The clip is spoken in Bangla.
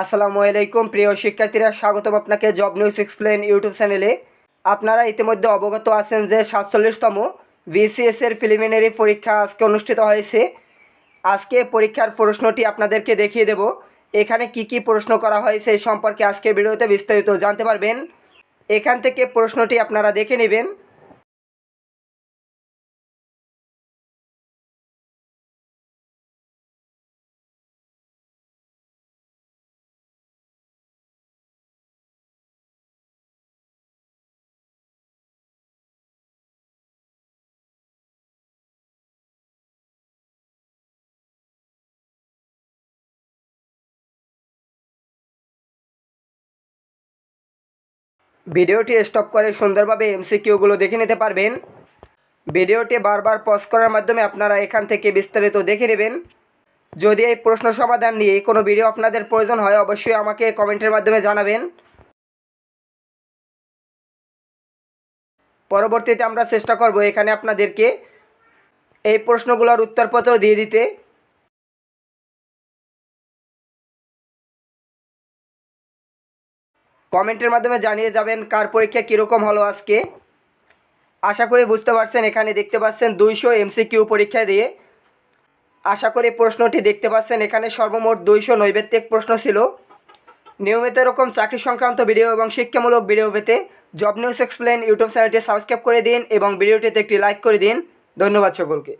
আসসালামু আলাইকুম, প্রিয় শিক্ষার্থীরা, স্বাগতম আপনাকে জব নিউজ এক্সপ্লেন ইউটিউব চ্যানেলে আপনারা ইতিমধ্যে অবগত আছেন যে সাতচল্লিশতম বিসিএস এর প্রিলিমিনারি পরীক্ষা আজকে অনুষ্ঠিত হয়েছে। আজকে পরীক্ষার প্রশ্নটি আপনাদেরকে দেখিয়ে দেব। এখানে কি কি প্রশ্ন করা হয়েছে এই সম্পর্কে আজকের ভিডিওতে বিস্তারিত জানতে পারবেন। এখান থেকে প্রশ্নটি আপনারা দেখে নেবেন। ভিডিওটি স্টপ করে সুন্দরভাবে এমসিকিউগুলো দেখে নিতে পারবেন। ভিডিওটি বারবার পজ করার মাধ্যমে আপনারা এখান থেকে বিস্তারিত দেখে নেবেন। যদি এই প্রশ্ন সমাধান নিয়ে কোনো ভিডিও আপনাদের প্রয়োজন হয়, অবশ্যই আমাকে কমেন্টের মাধ্যমে জানাবেন। পরবর্তীতে আমরা চেষ্টা করব এখানে আপনাদেরকে এই প্রশ্নগুলোর উত্তরপত্র দিয়ে দিতে। কমেন্টের মাধ্যমে জানিয়ে যাবেন কার পরীক্ষা কীরকম হলো আজকে। আশা করি বুঝতে পারছেন, এখানে দেখতে পাচ্ছেন দুইশো এমসিকিউ পরীক্ষা দিয়ে। আশা করি প্রশ্নটি দেখতে পাচ্ছেন, এখানে সর্বমোট দুইশো নৈবেত্তিক প্রশ্ন ছিল। নিয়মিত এরকম চাকরি সংক্রান্ত ভিডিও এবং শিক্ষামূলক ভিডিও পেতে জব নিউজ এক্সপ্লেন ইউটিউব চ্যানেলটি সাবস্ক্রাইব করে দিন এবং ভিডিওটিতে একটি লাইক করে দিন। ধন্যবাদ সকলকে।